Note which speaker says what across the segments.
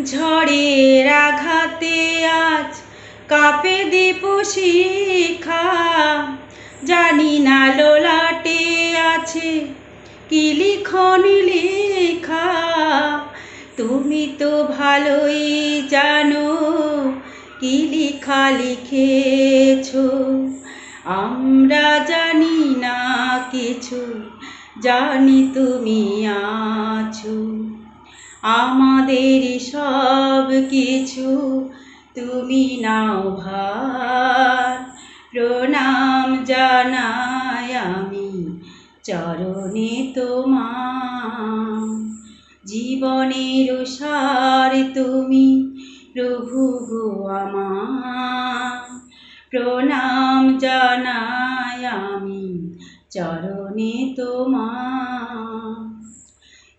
Speaker 1: ঝড়ের আঘাতে আজ কাপে দীপ শিখা। জানি না লোলাটে আছে কি লিখন লেখা। তুমি তো ভালোই জানো কি লিখা লিখেছ। আমরা জানি না কিছু, জানি তুমি আছো। আমাদের সব কিছু। তুমি নাও ভার। প্রণাম জানাই আমি চরণে তোমার। জীবনের সার তুমি প্রভু গো আমার। প্রণাম জানাই আমি চরণে তোমার।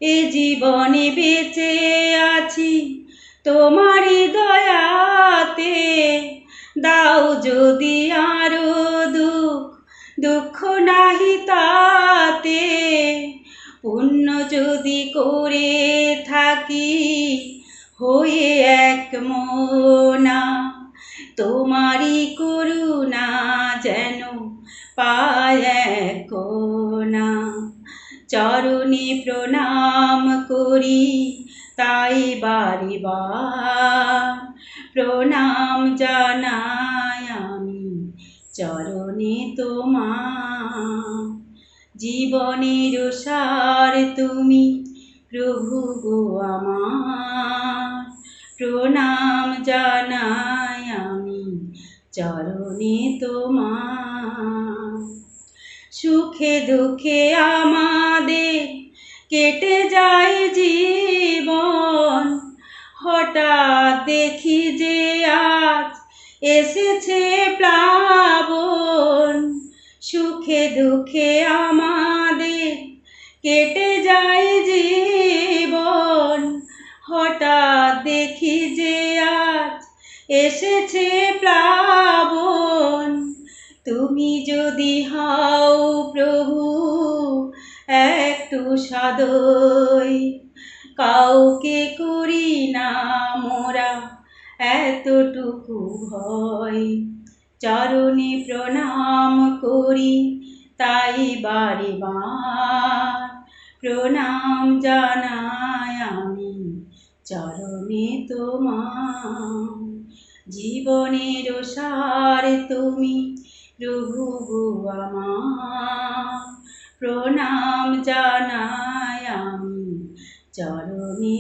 Speaker 1: এ জীবনে বেঁচে আছি। তোমারই দয়াতে দাও যদি আরও দুঃখ দুঃখ নাহি তাতে। পুণ্য যদি করে থাকি, হয়ে এক মোনা। তোমারই করুণা যেন পায় কোনা। চরণে প্রণাম করি, তাই বারে বার প্রণাম জানাই আমি চরণে তোমার। জীবনের সার তুমি প্রভু গো আমার। প্রণাম জানাই আমি চরণে তোমার। সুখে দুঃখে আমাদের কেটে যায় জীবন। হঠাৎ দেখি যে আজ এসেছে প্লাবন। সুখে দুঃখে আমাদের কেটে যায় জীবন। হঠাৎ দেখি যে আজ এসেছে প্লাবন। তুমি যদি হাও প্রভু, একটু সাদয় কাউকে করি না মোরা, এতটুকু ভয়। চরণে প্রণাম করি, তাই বার প্রণাম জানাই আমি, চরণে তোমার। জীবনের সার তুমি প্রভু গো প্রণাম জানাই আমি চরণে